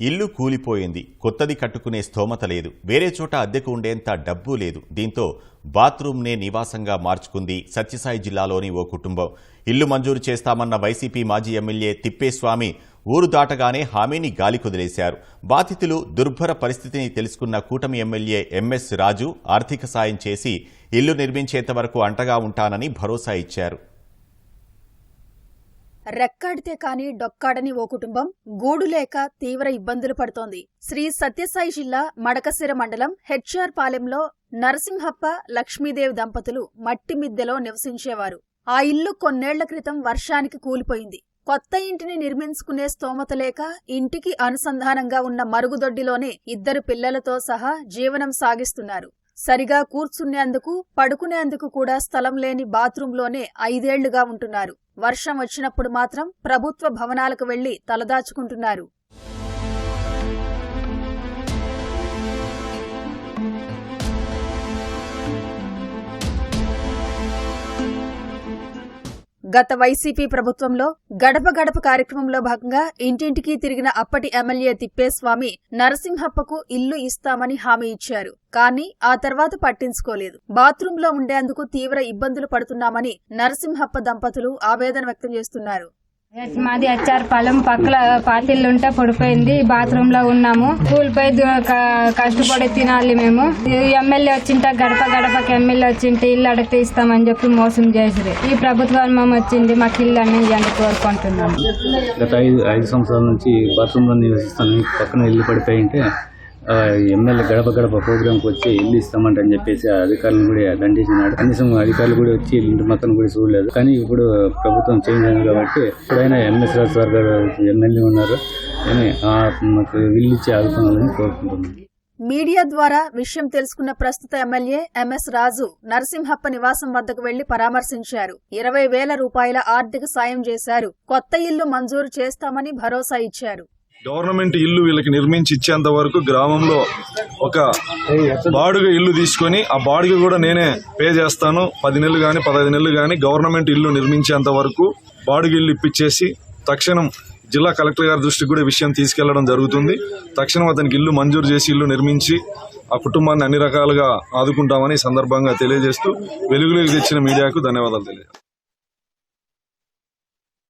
ఇల్లు కూలిపోయింది. కొత్తది కట్టుకునే స్తోమత లేదు. వేరే చోట అద్దెకు ఉండేంత డబ్బు లేదు. దీంతో బాత్రూమ్నే నివాసంగా మార్చుకుంది సత్యసాయి జిల్లాలోని ఓ కుటుంబం. ఇల్లు మంజూరు చేస్తామన్న వైసీపీ మాజీ ఎమ్మెల్యే తిప్పేస్వామి ఊరు దాటగానే హామీని గాలి కుదిలేశారు. బాధితులు దుర్భర పరిస్థితిని తెలుసుకున్న కూటమి ఎమ్మెల్యే ఎంఎస్ రాజు ఆర్థిక సాయం చేసి ఇల్లు నిర్మించేంత వరకు అంటగా ఉంటానని భరోసా ఇచ్చారు. రెక్కాడితే కాని డొక్కాడని ఓ కుటుంబం గూడు లేక తీవ్ర ఇబ్బందులు పడుతోంది. శ్రీ సత్యసాయి జిల్లా మడకసిర మండలం హెచ్ఆర్ పాలెంలో నరసింహప్ప లక్ష్మీదేవి దంపతులు మట్టి మిద్దెలో నివసించేవారు. ఆ ఇల్లు కొన్నేళ్ళ క్రితం వర్షానికి కూలిపోయింది. కొత్త ఇంటిని నిర్మించుకునే స్తోమత లేక ఇంటికి అనుసంధానంగా ఉన్న మరుగుదొడ్డిలోనే ఇద్దరు పిల్లలతో సహా జీవనం సాగిస్తున్నారు. సరిగా కూర్చునేందుకు పడుకునేందుకు కూడా స్థలం లేని బాత్రూంలోనే ఐదేళ్ళుగా ఉంటున్నారు. వర్షం వచ్చినప్పుడు మాత్రం ప్రభుత్వ భవనాలకు వెళ్ళి తలదాచుకుంటున్నారు. గత వైసీపీ ప్రభుత్వంలో గడప గడప కార్యక్రమంలో భాగంగా ఇంటింటికి తిరిగిన అప్పటి ఎమ్మెల్యే తిప్పేస్వామి నరసింహప్పకు ఇల్లు ఇస్తామని హామీ ఇచ్చారు. కానీ ఆ తర్వాత పట్టించుకోలేదు. బాత్రూంలో ఉండేందుకు తీవ్ర ఇబ్బందులు పడుతున్నామని నరసింహప్ప దంపతులు ఆవేదన వ్యక్తం చేస్తున్నారు. మాది హెచ్ఆర్ పొలం. పక్కల పాతిళ్ళు ఉంటే పడిపోయింది. బాత్రూమ్లో ఉన్నాము. కూలిపోయి కష్టపడి తినాలి మేము. ఎమ్మెల్యే వచ్చింటే గడప గడపకి ఎమ్మెల్యే వచ్చింటే ఇల్లు అడిగితే ఇస్తామని చెప్పి మోసం చేసిరు ఈ ప్రభుత్వం మేము వచ్చింది. మాకు ఇల్లు అని ఇవ్వండి కోరుకుంటున్నాము. గత ఐదు ఐదు సంవత్సరాల నుంచి బాత్రూంలో నివసిస్తాను పక్కన ఇల్లు పడిపోయింటే ఎమ్మెల్యే గడప గడప ప్రోగ్రామ్కి వచ్చి ఇల్లు ఇస్తామంటని చెప్పేసి అధికారులను కూడా దండించినాడు కనీసం అధికారులు కూడా వచ్చి ఇంటి మొత్తం కూడా చూడలేదు. కానీ ఇప్పుడు ప్రభుత్వం చేంజ్ అయింది కాబట్టి ఇప్పుడైనా ఎంఎస్ రాజశేఖర్ గారు ఎమ్మెల్యే ఉన్నారు. అని మాకు ఇల్లు ఇచ్చి ఆదుకోవాలని కోరుకుంటున్నాను మీడియా ద్వారా విషయం తెలుసుకున్న ప్రస్తుత ఎమ్మెల్యే ఎంఎస్ రాజు నరసింహప్ప నివాసం వద్దకు వెళ్ళి పరామర్శించారు. ఇరవై వేల రూపాయల ఆర్థిక సాయం చేశారు. కొత్త ఇల్లు మంజూరు చేస్తామని భరోసా ఇచ్చారు. గవర్నమెంట్ ఇల్లు వీళ్ళకి నిర్మించి ఇచ్చేంత వరకు గ్రామంలో ఒక బాడుగ ఇల్లు తీసుకొని ఆ బాడుగ కూడా నేనే పే చేస్తాను. పది నెలలు కానీ పదహైదు నెలలు కానీ గవర్నమెంట్ ఇల్లు నిర్మించేంత వరకు బాడుగ ఇల్లు ఇప్పించేసి తక్షణం జిల్లా కలెక్టర్ గారి దృష్టికి కూడా విషయం తీసుకెళ్ళడం జరుగుతుంది. తక్షణం అతనికి ఇల్లు మంజూరు చేసి ఇల్లు నిర్మించి ఆ కుటుంబాన్ని అన్ని రకాలుగా ఆదుకుంటామని సందర్భంగా తెలియజేస్తూ వెలుగులోకి తెచ్చిన మీడియాకు ధన్యవాదాలు తెలియజేస్తాను.